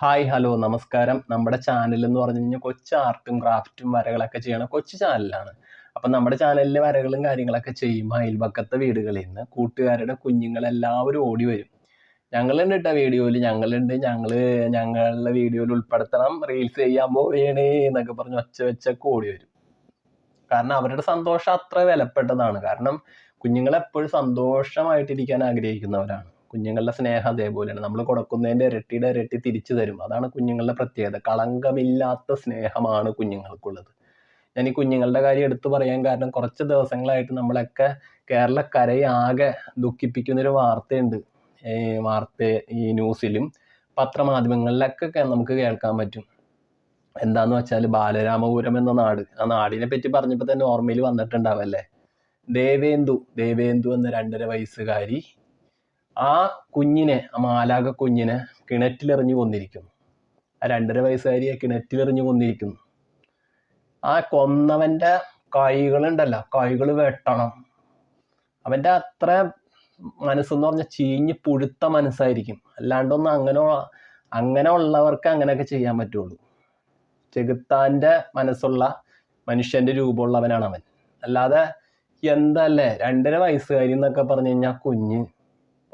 Hi hello നമസ്കാരം. നമ്മുടെ channel എന്ന് പറഞ്ഞു കഴിഞ്ഞാൽ കൊച്ചു ആർട്ടും ക്രാഫ്റ്റും വരകളൊക്കെ ചെയ്യണ കൊച്ചു ചാനലാണ് അപ്പം നമ്മുടെ ചാനലിലെ വരകളും കാര്യങ്ങളൊക്കെ ചെയ്യുമ്പോൾ അയൽപക്കത്തെ വീടുകളിൽ നിന്ന്. കൂട്ടുകാരുടെ കുഞ്ഞുങ്ങളെല്ലാവരും ഓടി വരും. ഞങ്ങളുണ്ട് ഇട്ട വീഡിയോയിൽ ഞങ്ങളുണ്ട്. ഞങ്ങൾ ഞങ്ങളുടെ വീഡിയോയിൽ ഉൾപ്പെടുത്തണം. റീൽസ് ചെയ്യാൻ പോവുകയാണേ എന്നൊക്കെ പറഞ്ഞ് ഒച്ച വെച്ചൊക്കെ ഓടി വരും. കാരണം അവരുടെ സന്തോഷം അത്ര വിലപ്പെട്ടതാണ്. കാരണം കുഞ്ഞുങ്ങൾ എപ്പോഴും സന്തോഷമായിട്ടിരിക്കാൻ ആഗ്രഹിക്കുന്നവരാണ്. കുഞ്ഞുങ്ങളുടെ സ്നേഹം അതേപോലെയാണ്. നമ്മൾ കൊടുക്കുന്നതിന്റെ ഇരട്ടിയുടെ ഇരട്ടി തിരിച്ചു തരും. അതാണ് കുഞ്ഞുങ്ങളുടെ പ്രത്യേകത. കളങ്കമില്ലാത്ത സ്നേഹമാണ് കുഞ്ഞുങ്ങൾക്കുള്ളത്. ഞാൻ ഈ കുഞ്ഞുങ്ങളുടെ കാര്യം എടുത്തു പറയാൻ കാരണം കുറച്ച് ദിവസങ്ങളായിട്ട് നമ്മളൊക്കെ കേരളക്കരയാകെ ദുഃഖിപ്പിക്കുന്നൊരു വാർത്തയുണ്ട്. ഈ വാർത്ത ഈ ന്യൂസിലും പത്രമാധ്യമങ്ങളിലൊക്കെ നമുക്ക് കേൾക്കാൻ പറ്റും. എന്താന്ന് വെച്ചാൽ ബാലരാമപുരം എന്ന നാട്. ആ നാടിനെ പറ്റി പറഞ്ഞപ്പോൾ തന്നെ ഓർമ്മയിൽ വന്നിട്ടുണ്ടാവല്ലേ ദേവേന്ദു. ദേവേന്ദു എന്ന രണ്ടര വയസ്സുകാരി ആ കുഞ്ഞിനെ ആ മാലാക കുഞ്ഞിനെ കിണറ്റിലെറിഞ്ഞു കൊന്നിരിക്കുന്നു. ആ രണ്ടര വയസ്സുകാരിയെ കിണറ്റിലെറിഞ്ഞു കൊന്നിരിക്കുന്നു. ആ കൊന്നവന്റെ കൈകളുണ്ടല്ലോ കൈകൾ വെട്ടണം. അവന്റെ അത്ര മനസ്സെന്ന് പറഞ്ഞാൽ ചീഞ്ഞ് പുഴുത്ത മനസ്സായിരിക്കും. അല്ലാണ്ടൊന്നും അങ്ങനെ അങ്ങനെ ഉള്ളവർക്ക് അങ്ങനെയൊക്കെ ചെയ്യാൻ പറ്റുള്ളൂ. ചെകുത്താന്റെ മനസ്സുള്ള മനുഷ്യന്റെ രൂപമുള്ളവനാണ് അവൻ അല്ലാതെ എന്തല്ലേ രണ്ടര വയസ്സുകാരി എന്നൊക്കെ പറഞ്ഞു കഴിഞ്ഞാൽ കുഞ്ഞ്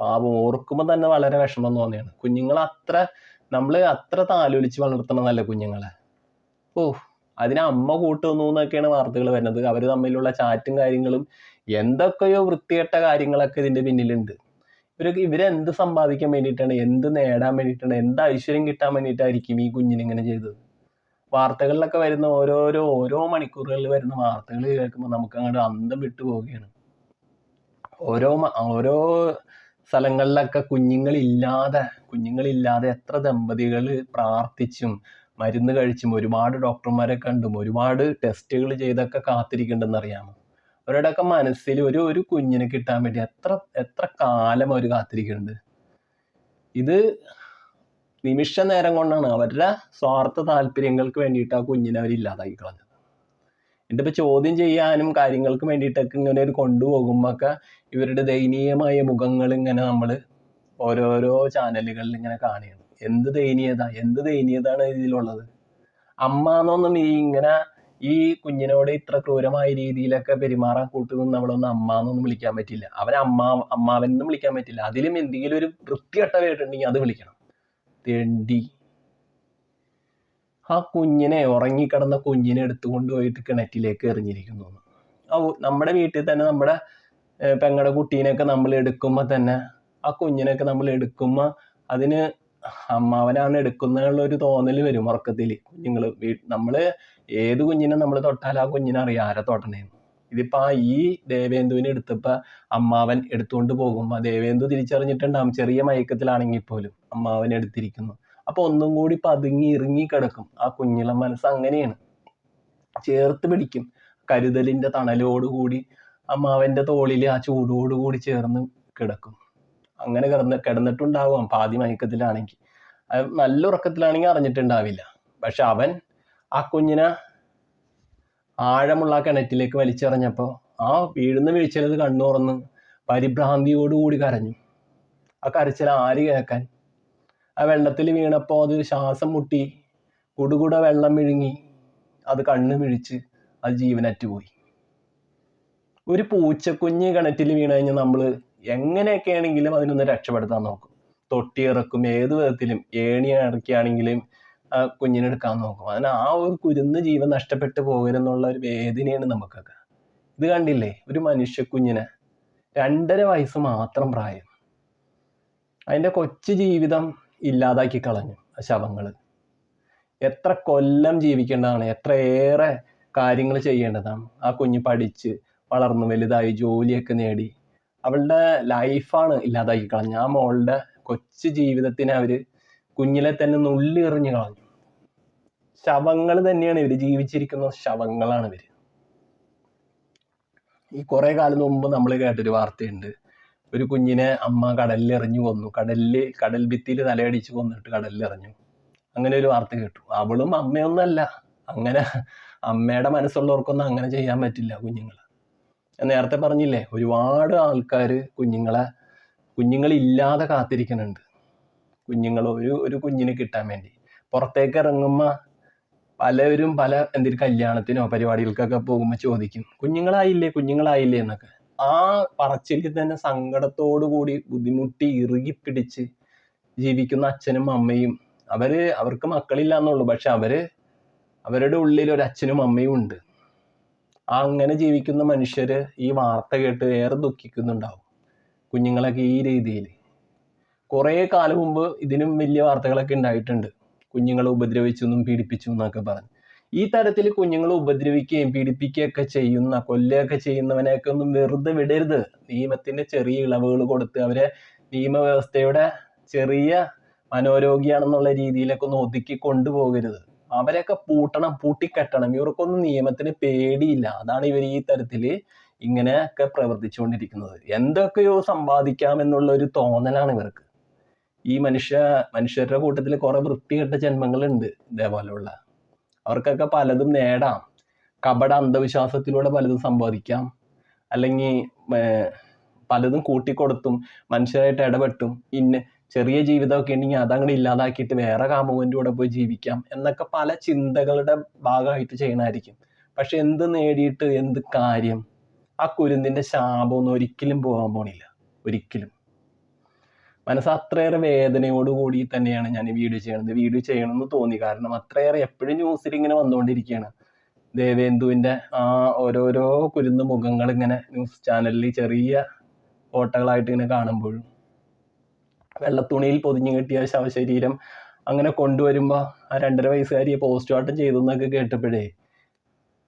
പാവം ഓർക്കുമ്പോൾ തന്നെ വളരെ വിഷമം തോന്നിയാണ്. കുഞ്ഞുങ്ങൾ അത്ര നമ്മൾ അത്ര താലോലിച്ച് വളർത്തണതല്ല കുഞ്ഞുങ്ങളെ? ഓ അതിന് അമ്മ കൂട്ടുന്നു എന്നൊക്കെയാണ് വാർത്തകൾ വരുന്നത്. അവർ തമ്മിലുള്ള ചാറ്റും കാര്യങ്ങളും എന്തൊക്കെയോ വൃത്തികെട്ട കാര്യങ്ങളൊക്കെ ഇതിന്റെ പിന്നിലുണ്ട്. ഇവരൊക്കെ ഇവരെന്ത് സമ്പാദിക്കാൻ വേണ്ടിയിട്ടാണ് എന്ത് നേടാൻ വേണ്ടിയിട്ടാണ് എന്ത് ഐശ്വര്യം കിട്ടാൻ വേണ്ടിയിട്ടായിരിക്കും ഈ കുഞ്ഞിന് ഇങ്ങനെ ചെയ്തത്? വാർത്തകളിലൊക്കെ വരുന്ന ഓരോരോ ഓരോ മണിക്കൂറുകളിൽ വരുന്ന വാർത്തകൾ കേൾക്കുമ്പോൾ നമുക്ക് അങ്ങോട്ട് അന്തം വിട്ടു പോവുകയാണ്. ഓരോ ഓരോ സ്ഥലങ്ങളിലൊക്കെ കുഞ്ഞുങ്ങളില്ലാതെ കുഞ്ഞുങ്ങളില്ലാതെ എത്ര ദമ്പതികൾ പ്രാർത്ഥിച്ചും മരുന്ന് കഴിച്ചും ഒരുപാട് ഡോക്ടർമാരെ കണ്ടും ഒരുപാട് ടെസ്റ്റുകൾ ചെയ്തൊക്കെ കാത്തിരിക്കുന്നുണ്ടെന്ന് അറിയാമോ അവരുടെയൊക്കെ മനസ്സിൽ ഒരു ഒരു കുഞ്ഞിനെ കിട്ടാൻ വേണ്ടി എത്ര എത്ര കാലം അവർ കാത്തിരിക്കുന്നുണ്ട്. ഇത് നിമിഷ നേരം കൊണ്ടാണ് അവരുടെ സ്വാർത്ഥ താല്പര്യങ്ങൾക്ക് വേണ്ടിയിട്ട് ആ കുഞ്ഞിനെ അവർ ഇല്ലാതാക്കി കളഞ്ഞത്. എന്റെ ഇപ്പോൾ ചോദ്യം ചെയ്യാനും കാര്യങ്ങൾക്കും വേണ്ടിയിട്ടൊക്കെ ഇങ്ങനെ ഒരു കൊണ്ടുപോകുമ്പോ ഒക്കെ ഇവരുടെ ദയനീയമായ മുഖങ്ങൾ ഇങ്ങനെ നമ്മൾ ഓരോരോ ചാനലുകളിൽ ഇങ്ങനെ കാണുകയാണ്. എന്ത് ദയനീയത? എന്ത് ദയനീയതാണ് ഇതിലുള്ളത്? അമ്മ ഈ ഇങ്ങനെ ഈ കുഞ്ഞിനോട് ഇത്ര ക്രൂരമായ രീതിയിലൊക്കെ പെരുമാറാൻ കൂട്ടുനിന്ന് നമ്മളൊന്നും അമ്മ എന്നൊന്നും വിളിക്കാൻ പറ്റില്ല. അവൻ അമ്മ അമ്മാവൻ എന്നും വിളിക്കാൻ പറ്റില്ല. അതിലും എന്തെങ്കിലും ഒരു വൃത്തികെട്ട പേരുണ്ടെങ്കിൽ അത് വിളിക്കണം. തെണ്ടി. ആ കുഞ്ഞിനെ ഉറങ്ങിക്കിടന്ന കുഞ്ഞിനെ എടുത്തുകൊണ്ട് പോയിട്ട് കിണറ്റിലേക്ക് എറിഞ്ഞിരിക്കുന്നു. ആ നമ്മുടെ വീട്ടിൽ തന്നെ നമ്മുടെ പെങ്ങളുടെ കുട്ടീനെയൊക്കെ നമ്മൾ എടുക്കുമ്പോൾ തന്നെ ആ കുഞ്ഞിനൊക്കെ നമ്മൾ എടുക്കുമ്പോൾ അതിന് അമ്മാവനാണ് എടുക്കുന്നതിനുള്ള ഒരു തോന്നൽ വരും ഉറക്കത്തിൽ കുഞ്ഞുങ്ങൾ നമ്മൾ ഏത് കുഞ്ഞിനെ നമ്മൾ തൊട്ടാൽ ആ കുഞ്ഞിനെ അറിയാം ആരെ തൊട്ടണേന്ന്. ഇതിപ്പോൾ ആ ഈ ദേവേന്ദുവിനെ എടുത്തപ്പോൾ അമ്മാവൻ എടുത്തുകൊണ്ട് പോകുമ്പോൾ ദേവേന്ദു തിരിച്ചറിഞ്ഞിട്ടുണ്ടാകും ചെറിയ മയക്കത്തിലാണെങ്കിൽ പോലും അമ്മാവൻ എടുത്തിരിക്കുന്നു. അപ്പോൾ ഒന്നും കൂടി പതുങ്ങി ഇറങ്ങി കിടക്കും. ആ കുഞ്ഞിലെ മനസ്സ് അങ്ങനെയാണ്. ചേർത്ത് പിടിക്കും. കരുതലിന്റെ തണലോടുകൂടി അമ്മാവന്റെ തോളിൽ ആ ചൂടോടുകൂടി ചേർന്ന് കിടക്കും. അങ്ങനെ കിടന്ന് കിടന്നിട്ടുണ്ടാവാം പാതി മയക്കത്തിലാണെങ്കിൽ നല്ല ഉറക്കത്തിലാണെങ്കിൽ അറിഞ്ഞിട്ടുണ്ടാവില്ല. പക്ഷെ അവൻ ആ കുഞ്ഞിനെ ആഴമുള്ള ആ കിണറ്റിലേക്ക് വലിച്ചെറിഞ്ഞപ്പോൾ ആ വീഴുന്ന വീഴ്ചയിൽ കണ്ണുറന്ന് പരിഭ്രാന്തിയോടുകൂടി കരഞ്ഞു. ആ കരച്ചിൽ ആര് കേൾക്കാൻ ആ വെള്ളത്തിൽ വീണപ്പോൾ അത് ശ്വാസം മുട്ടി കുടുകുട വെള്ളം വിഴുങ്ങി അത് കണ്ണ് മിഴിച്ച് അത് ജീവനറ്റുപോയി ഒരു പൂച്ചക്കുഞ്ഞ് കിണറ്റിൽ വീണ് കഴിഞ്ഞാൽ നമ്മൾ എങ്ങനെയൊക്കെയാണെങ്കിലും അതിനൊന്ന് രക്ഷപ്പെടുത്താൻ നോക്കും. തൊട്ടി ഇറക്കും ഏത് വിധത്തിലും ഏണി ഇറക്കിയാണെങ്കിലും ആ കുഞ്ഞിനെടുക്കാൻ നോക്കും. അതിന് ആ ഒരു കുരുന്ന് ജീവൻ നഷ്ടപ്പെട്ടു പോകരുന്നുള്ള ഒരു വേദനയാണ് നമുക്കൊക്കെ. ഇത് കണ്ടില്ലേ? ഒരു മനുഷ്യ കുഞ്ഞിനെ രണ്ടര വയസ്സ് മാത്രം പ്രായം. അതിന്റെ കൊച്ചു ജീവിതം ഇല്ലാതാക്കി കളഞ്ഞു ആ ശവങ്ങൾ എത്ര കൊല്ലം ജീവിക്കേണ്ടതാണ് എത്രയേറെ കാര്യങ്ങൾ ചെയ്യേണ്ടതാണ്. ആ കുഞ്ഞ് പഠിച്ച് വളർന്നു വലുതായി ജോലിയൊക്കെ നേടി. അവളുടെ ലൈഫാണ് ഇല്ലാതാക്കി കളഞ്ഞു ആ മോളുടെ കൊച്ചു ജീവിതത്തിനെ അവർ കുഞ്ഞിലെ തന്നെ നുള്ളി എറിഞ്ഞു കളഞ്ഞു. ശവങ്ങൾ തന്നെയാണ് ഇവർ ജീവിച്ചിരിക്കുന്ന ശവങ്ങളാണ് ഇവർ ഈ കുറേ കാലം മുമ്പ് നമ്മൾ കേട്ടൊരു വാർത്തയുണ്ട്. ഒരു കുഞ്ഞിനെ അമ്മ കടലിൽ എറിഞ്ഞു കൊന്നു. കടലിൽ കടൽ ഭിത്തിയിൽ തലയടിച്ച് കൊന്നിട്ട് കടലിൽ എറിഞ്ഞു അങ്ങനെ ഒരു വാർത്ത കേട്ടു. അവളും അമ്മയൊന്നല്ല അങ്ങനെ അമ്മയുടെ മനസ്സുള്ളവർക്കൊന്നും അങ്ങനെ ചെയ്യാൻ പറ്റില്ല കുഞ്ഞുങ്ങളെ. ഞാൻ നേരത്തെ പറഞ്ഞില്ലേ ഒരുപാട് ആൾക്കാർ കുഞ്ഞുങ്ങളെ കുഞ്ഞുങ്ങളില്ലാതെ കാത്തിരിക്കുന്നുണ്ട്. കുഞ്ഞുങ്ങൾ ഒരു ഒരു കുഞ്ഞിന് കിട്ടാൻ വേണ്ടി. പുറത്തേക്ക് ഇറങ്ങുമ്പോൾ പലവരും പല എന്തൊരു കല്യാണത്തിനോ പരിപാടികൾക്കൊക്കെ പോകുമ്പോൾ ചോദിക്കും കുഞ്ഞുങ്ങളായില്ലേ? കുഞ്ഞുങ്ങളായില്ലേ? എന്നൊക്കെ. ആ പറച്ചിലിൽ തന്നെ സങ്കടത്തോടു കൂടി ബുദ്ധിമുട്ടി ഇറുകി പിടിച്ച് ജീവിക്കുന്ന അച്ഛനും അമ്മയും. അവർ അവർക്ക് മക്കളില്ല എന്നുള്ളൂ. പക്ഷെ അവർ അവരുടെ ഉള്ളിൽ ഒരു അച്ഛനും അമ്മയും ഉണ്ട്. ആ അങ്ങനെ ജീവിക്കുന്ന മനുഷ്യര് ഈ വാർത്ത കേട്ട് ഏറെ ദുഃഖിക്കുന്നുണ്ടാവും കുഞ്ഞുങ്ങളൊക്കെ ഈ രീതിയിൽ കുറേ കാലം മുമ്പ് ഇതിനും വലിയ വാർത്തകളൊക്കെ ഉണ്ടായിട്ടുണ്ട്. കുഞ്ഞുങ്ങളെ ഉപദ്രവിച്ചു എന്നും പീഡിപ്പിച്ചു എന്നൊക്കെ പറഞ്ഞു. ഈ തരത്തിൽ കുഞ്ഞുങ്ങളെ ഉപദ്രവിക്കുകയും പീഡിപ്പിക്കുകയൊക്കെ ചെയ്യുന്ന കൊല്ലുകയൊക്കെ ചെയ്യുന്നവനെയൊക്കെ ഒന്നും വെറുതെ വിടരുത്. നിയമത്തിന്റെ ചെറിയ ഇളവുകൾ കൊടുത്ത് അവരെ നിയമവ്യവസ്ഥയുടെ ചെറിയ മനോരോഗിയാണെന്നുള്ള രീതിയിലൊക്കെ ഒന്ന് ഒതുക്കി കൊണ്ടുപോകരുത്. അവരെയൊക്കെ പൂട്ടണം പൂട്ടിക്കെട്ടണം. ഇവർക്കൊന്നും നിയമത്തിന് പേടിയില്ല. അതാണ് ഇവർ ഈ തരത്തിൽ ഇങ്ങനെയൊക്കെ പ്രവർത്തിച്ചുകൊണ്ടിരിക്കുന്നത്. എന്തൊക്കെയോ സമ്പാദിക്കാം ഒരു തോന്നലാണ് ഇവർക്ക്. ഈ മനുഷ്യ മനുഷ്യരുടെ കൂട്ടത്തിൽ കുറെ വൃത്തികെട്ട ജന്മങ്ങളുണ്ട് ഇതേപോലെയുള്ള. അവർക്കൊക്കെ പലതും നേടാം. കപട അന്ധവിശ്വാസത്തിലൂടെ പലതും സമ്പാദിക്കാം. അല്ലെങ്കിൽ പലതും കൂട്ടിക്കൊടുത്തും മനുഷ്യരായിട്ട് ഇടപെട്ടും ഇന്ന ചെറിയ ജീവിതമൊക്കെ ഉണ്ടെങ്കിൽ അതങ്ങനെ ഇല്ലാതാക്കിയിട്ട് വേറെ കാമുകന്റെ കൂടെ പോയി ജീവിക്കാം എന്നൊക്കെ പല ചിന്തകളുടെ ഭാഗമായിട്ട് ചെയ്യണമായിരിക്കും പക്ഷെ എന്ത് നേടിയിട്ട് എന്ത് കാര്യം? ആ കുരുന്നിന്റെ ശാപമൊന്നും ഒരിക്കലും പോകാൻ പോണില്ല. ഒരിക്കലും. മനസ്സ് അത്രയേറെ വേദനയോടുകൂടി തന്നെയാണ് ഞാൻ ഈ വീഡിയോ ചെയ്യണത്. വീഡിയോ ചെയ്യണമെന്ന് തോന്നി. കാരണം അത്രയേറെ എപ്പോഴും ന്യൂസിൽ ഇങ്ങനെ വന്നുകൊണ്ടിരിക്കുകയാണ് ദേവേന്ദുവിന്റെ ആ ഓരോരോ കുരുന്ന് മുഖങ്ങൾ ഇങ്ങനെ ന്യൂസ് ചാനലിൽ ചെറിയ ഫോട്ടോകളായിട്ട് ഇങ്ങനെ കാണുമ്പോഴും വെള്ളത്തുണിയിൽ പൊതിഞ്ഞു കെട്ടിയ ശവശരീരം അങ്ങനെ കൊണ്ടുവരുമ്പോൾ ആ രണ്ടര വയസ്സുകാരിയെ പോസ്റ്റ്മോർട്ടം ചെയ്തു എന്നൊക്കെ കേട്ടപ്പോഴേ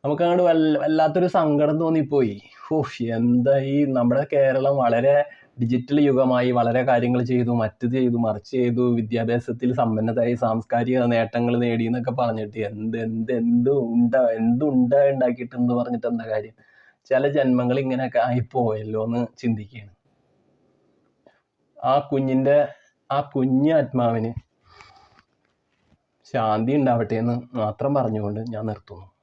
നമുക്കങ്ങോട്ട് വല്ല വല്ലാത്തൊരു സങ്കടം തോന്നിപ്പോയി. ഓഹ് എന്താ ഈ നമ്മുടെ കേരളം വളരെ ഡിജിറ്റൽ യുഗമായി വളരെ കാര്യങ്ങൾ ചെയ്തു മറ്റു ചെയ്തു മറിച്ച് ചെയ്തു വിദ്യാഭ്യാസത്തിൽ സമ്പന്നതായി സാംസ്കാരിക നേട്ടങ്ങൾ നേടി എന്നൊക്കെ പറഞ്ഞിട്ട് എന്ത് എന്ത് എന്ത് ഉണ്ട എന്തുണ്ട ഉണ്ടാക്കിയിട്ട് എന്ന് പറഞ്ഞിട്ട് എന്താ കാര്യം? ചില ജന്മങ്ങൾ ഇങ്ങനെയൊക്കെ ആയിപ്പോയല്ലോ എന്ന് ചിന്തിക്കുകയാണ്. ആ കുഞ്ഞിന്റെ ആ കുഞ്ഞ് ആത്മാവിന് ശാന്തി ഉണ്ടാവട്ടെ എന്ന് മാത്രം പറഞ്ഞുകൊണ്ട് ഞാൻ നിർത്തുന്നു.